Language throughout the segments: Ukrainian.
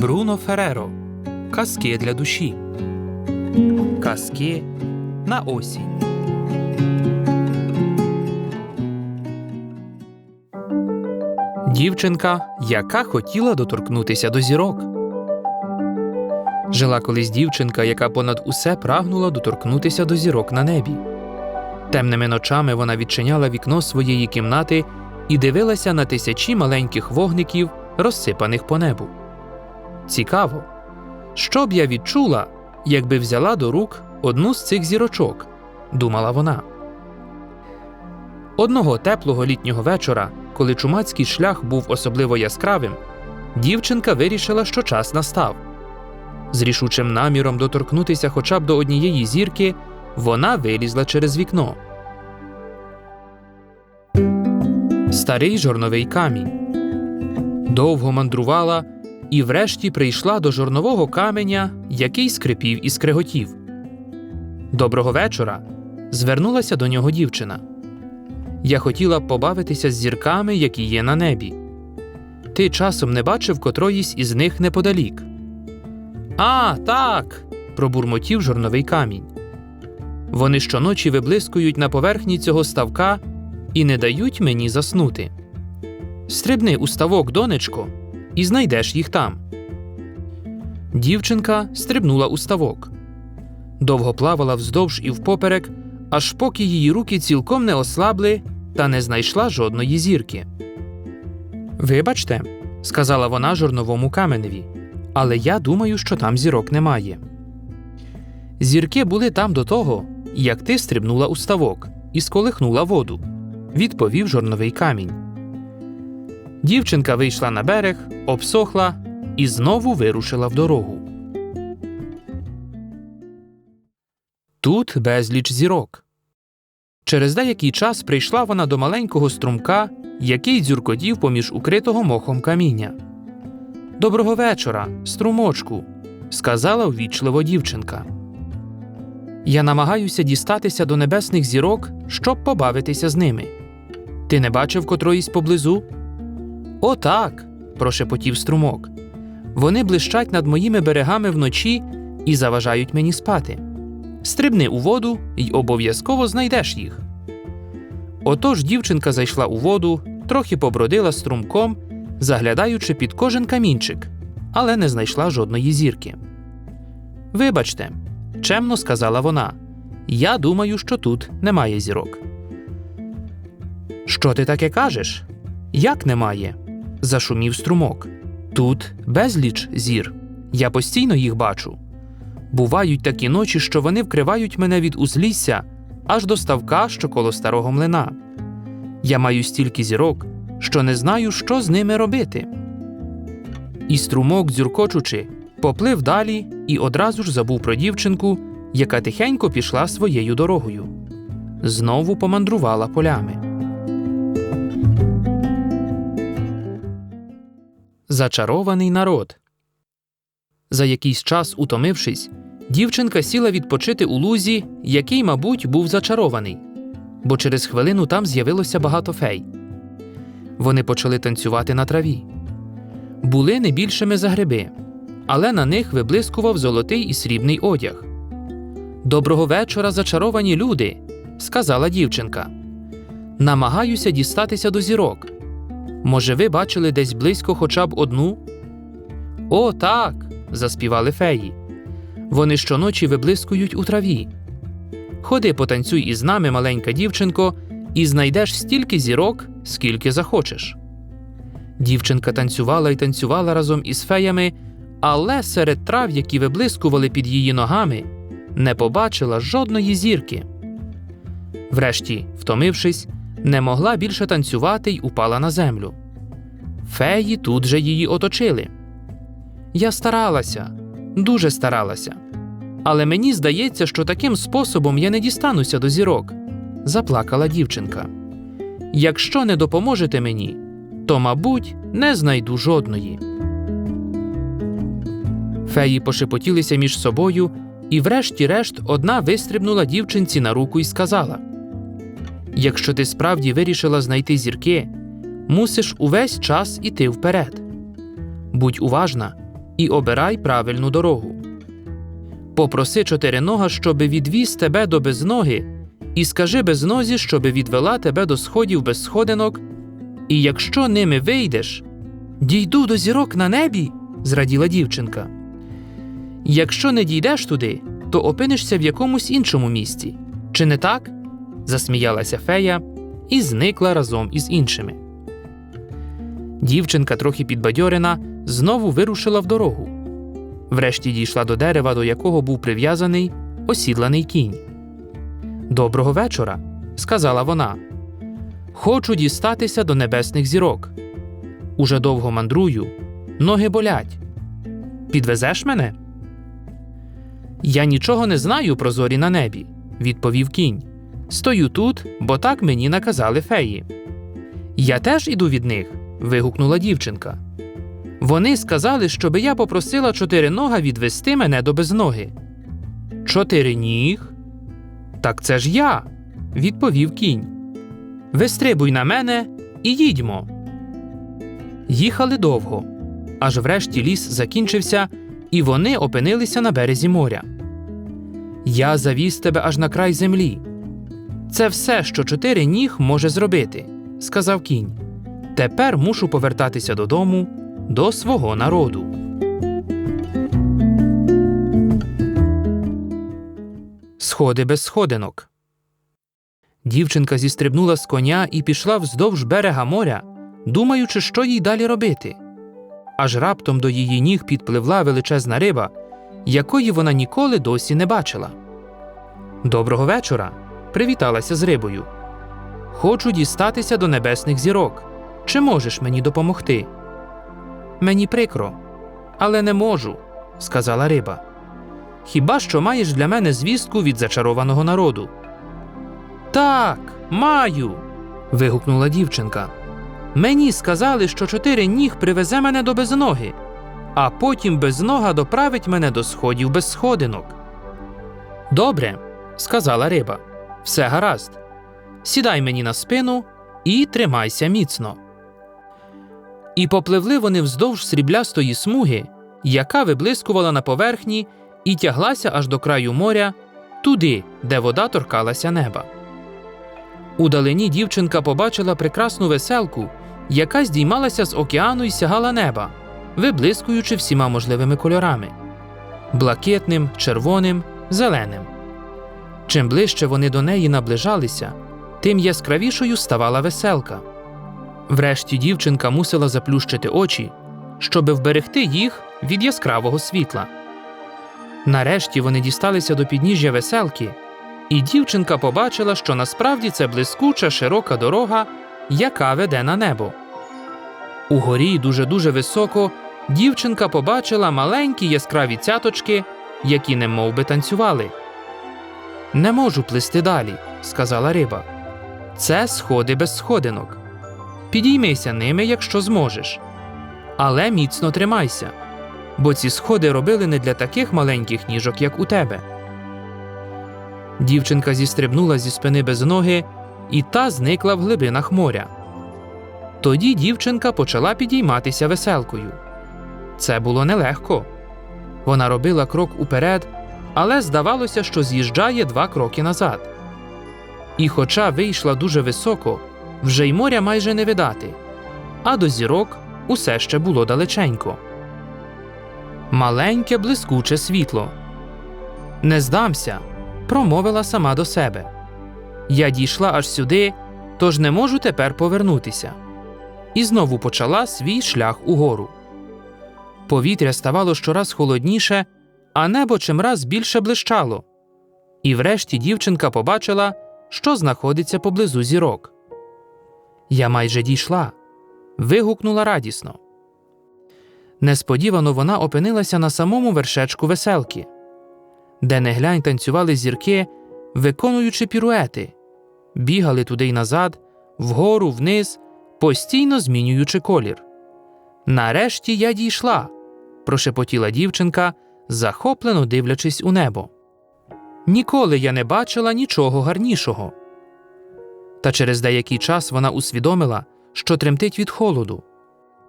Бруно Фереро. Казки для душі. Казки на осінь. Дівчинка, яка хотіла доторкнутися до зірок. Жила колись дівчинка, яка понад усе прагнула доторкнутися до зірок на небі. Темними ночами вона відчиняла вікно своєї кімнати і дивилася на тисячі маленьких вогників, розсипаних по небу. Цікаво, що б я відчула, якби взяла до рук одну з цих зірочок, думала вона. Одного теплого літнього вечора, коли чумацький шлях був особливо яскравим, дівчинка вирішила, що час настав. З рішучим наміром доторкнутися хоча б до однієї зірки, вона вилізла через вікно. Старий жорновий камінь. Довго мандрувала і врешті прийшла до жорнового каменя, який скрипів і скреготів. Доброго вечора. звернулася до нього дівчина. Я хотіла б побавитися з зірками, які є на небі. Ти часом не бачив котроїсь із них неподалік. А, так. пробурмотів жорновий камінь. Вони щоночі виблискують на поверхні цього ставка і не дають мені заснути. Стрибни у ставок, донечко, і знайдеш їх там. Дівчинка стрибнула у ставок. Довго плавала вздовж і впоперек, аж поки її руки цілком не ослабли та не знайшла жодної зірки. Вибачте, сказала вона жорновому каменеві, але я думаю, що там зірок немає. Зірки були там до того, як ти стрибнула у ставок і сколихнула воду, відповів жорновий камінь. Дівчинка вийшла на берег, обсохла і знову вирушила в дорогу. Тут безліч зірок. Через деякий час прийшла вона до маленького струмка, який дзюркотів поміж укритого мохом каміння. Доброго вечора, струмочку, сказала ввічливо дівчинка. Я намагаюся дістатися до небесних зірок, щоб побавитися з ними. Ти не бачив котроїсь поблизу? «О, так!» – прошепотів струмок. Вони блищать над моїми берегами вночі і заважають мені спати. Стрибни у воду й обов'язково знайдеш їх. Отож дівчинка зайшла у воду, трохи побродила струмком, заглядаючи під кожен камінчик, але не знайшла жодної зірки. Вибачте, чемно сказала вона. Я думаю, що тут немає зірок. Що ти таке кажеш? Як немає? Зашумів струмок. Тут безліч зір. Я постійно їх бачу. Бувають такі ночі, що вони вкривають мене від узлісся аж до ставка, що коло старого млина. Я маю стільки зірок, що не знаю, що з ними робити. І струмок, дзюркочучи, поплив далі і одразу ж забув про дівчинку, яка тихенько пішла своєю дорогою. Знову помандрувала полями. Зачарований народ. За якийсь час, утомившись, дівчинка сіла відпочити у лузі, який, мабуть, був зачарований, бо через хвилину там з'явилося багато фей. Вони почали танцювати на траві. Були не більшими за гриби, але на них виблискував золотий і срібний одяг. Доброго вечора, зачаровані люди, сказала дівчинка. Намагаюся дістатися до зірок. Може, ви бачили десь близько хоча б одну? О, так. заспівали феї. Вони щоночі виблискують у траві. Ходи, потанцюй із нами, маленька дівчинко, і знайдеш стільки зірок, скільки захочеш. Дівчинка танцювала і танцювала разом із феями, але серед трав, які виблискували під її ногами, не побачила жодної зірки. Врешті, втомившись, не могла більше танцювати й упала на землю. Феї тут же її оточили. Я старалася, дуже старалася. Але мені здається, що таким способом я не дістануся до зірок, заплакала дівчинка. Якщо не допоможете мені, то, мабуть, не знайду жодної. Феї пошепотілися між собою, і, врешті-решт, одна вистрибнула дівчинці на руку і сказала: Якщо ти справді вирішила знайти зірки, мусиш увесь час іти вперед. Будь уважна і обирай правильну дорогу. Попроси чотиринога, щоби відвіз тебе до безноги, і скажи безнозі, щоби відвела тебе до сходів без сходинок, і якщо ними вийдеш, дійду до зірок на небі, зраділа дівчинка. Якщо не дійдеш туди, то опинишся в якомусь іншому місці. Чи не так? Засміялася фея і зникла разом із іншими. Дівчинка, трохи підбадьорена, знову вирушила в дорогу. Врешті дійшла до дерева, до якого був прив'язаний осідланий кінь. Доброго вечора, сказала вона. Хочу дістатися до небесних зірок. Уже довго мандрую, ноги болять. Підвезеш мене? Я нічого не знаю про зорі на небі, відповів кінь. Стою тут, бо так мені наказали феї. Я теж іду від них. вигукнула дівчинка. Вони сказали, щоби я попросила чотиринога відвести мене до безноги. Чотириніг? Так це ж я, відповів кінь. Вистрибуй на мене і їдьмо. Їхали довго, аж врешті ліс закінчився, і вони опинилися на березі моря. Я завіз тебе аж на край землі. Це все, що чотири ніг може зробити, сказав кінь. Тепер мушу повертатися додому до свого народу. Сходи без сходинок. Дівчинка зістрибнула з коня і пішла вздовж берега моря, думаючи, що їй далі робити. Аж раптом до її ніг підпливла величезна риба, якої вона ніколи досі не бачила. Доброго вечора. Привіталася з рибою. Хочу дістатися до небесних зірок. Чи можеш мені допомогти? Мені прикро, але не можу, сказала риба. Хіба що маєш для мене звістку від зачарованого народу? Так, маю. вигукнула дівчинка. Мені сказали, що чотири ніг привезе мене до безноги, а потім безнога доправить мене до сходів без сходинок. Добре, сказала риба. Все гаразд. Сідай мені на спину і тримайся міцно. І попливли вони вздовж сріблястої смуги, яка виблискувала на поверхні і тяглася аж до краю моря, туди, де вода торкалася неба. Удалині дівчинка побачила прекрасну веселку, яка здіймалася з океану і сягала неба, виблискуючи всіма можливими кольорами блакитним, червоним, зеленим. Чим ближче вони до неї наближалися, тим яскравішою ставала веселка. Врешті дівчинка мусила заплющити очі, щоби вберегти їх від яскравого світла. Нарешті вони дісталися до підніжжя веселки, і дівчинка побачила, що насправді це блискуча широка дорога, яка веде на небо. Угорі дуже дуже високо дівчинка побачила маленькі яскраві цяточки, які немов би танцювали. Не можу плисти далі, сказала риба. Це сходи без сходинок. Підіймися ними, якщо зможеш. Але міцно тримайся, бо ці сходи робили не для таких маленьких ніжок, як у тебе. Дівчинка зістрибнула зі спини без ноги, і та зникла в глибинах моря. Тоді дівчинка почала підійматися веселкою. Це було нелегко. Вона робила крок уперед, але здавалося, що з'їжджає два кроки назад. І, хоча вийшла дуже високо, вже й моря майже не видати, а до зірок усе ще було далеченько. Маленьке блискуче світло. Не здамся, промовила сама до себе. Я дійшла аж сюди, тож не можу тепер повернутися. І знову почала свій шлях угору. Повітря ставало щораз холодніше, а небо чимраз більше блищало. І врешті дівчинка побачила, що знаходиться поблизу зірок. Я майже дійшла. вигукнула радісно. Несподівано вона опинилася на самому вершечку веселки, де не глянь танцювали зірки, виконуючи піруети, бігали туди й назад, вгору, вниз, постійно змінюючи колір. Нарешті я дійшла, прошепотіла дівчинка, захоплено дивлячись у небо. Ніколи я не бачила нічого гарнішого. Та через деякий час вона усвідомила, що тремтить від холоду.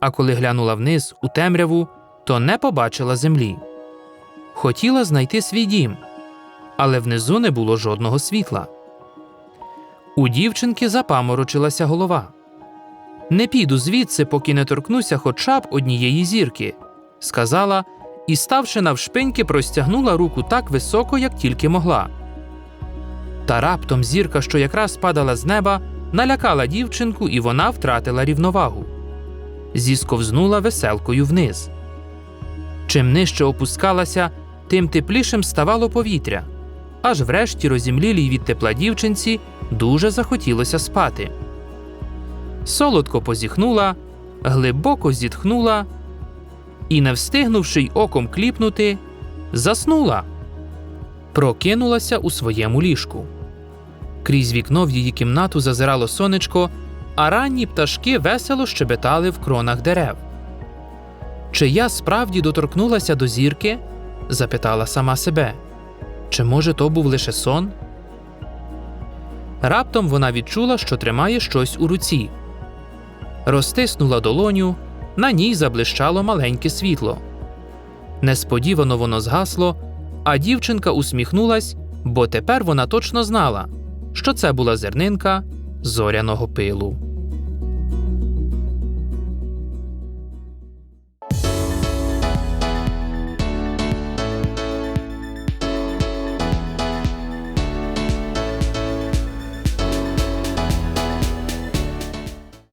А коли глянула вниз у темряву, то не побачила землі. Хотіла знайти свій дім, але внизу не було жодного світла. У дівчинки запаморочилася голова. Не піду звідси, поки не торкнуся хоча б однієї зірки, сказала і, ставши навшпиньки, простягнула руку так високо, як тільки могла. Та раптом зірка, що якраз падала з неба, налякала дівчинку, і вона втратила рівновагу. Зісковзнула веселкою вниз. Чим нижче опускалася, тим теплішим ставало повітря, аж врешті розімлілій від тепла дівчинці дуже захотілося спати. Солодко позіхнула, глибоко зітхнула і, не встигнувши й оком кліпнути, заснула. Прокинулася у своєму ліжку. Крізь вікно в її кімнату зазирало сонечко, а ранні пташки весело щебетали в кронах дерев. Чи я справді доторкнулася до зірки? запитала сама себе. Чи може то був лише сон? Раптом вона відчула, що тримає щось у руці. Розтиснула долоню, на ній заблищало маленьке світло. Несподівано воно згасло, а дівчинка усміхнулась, бо тепер вона точно знала, що це була зернинка зоряного пилу.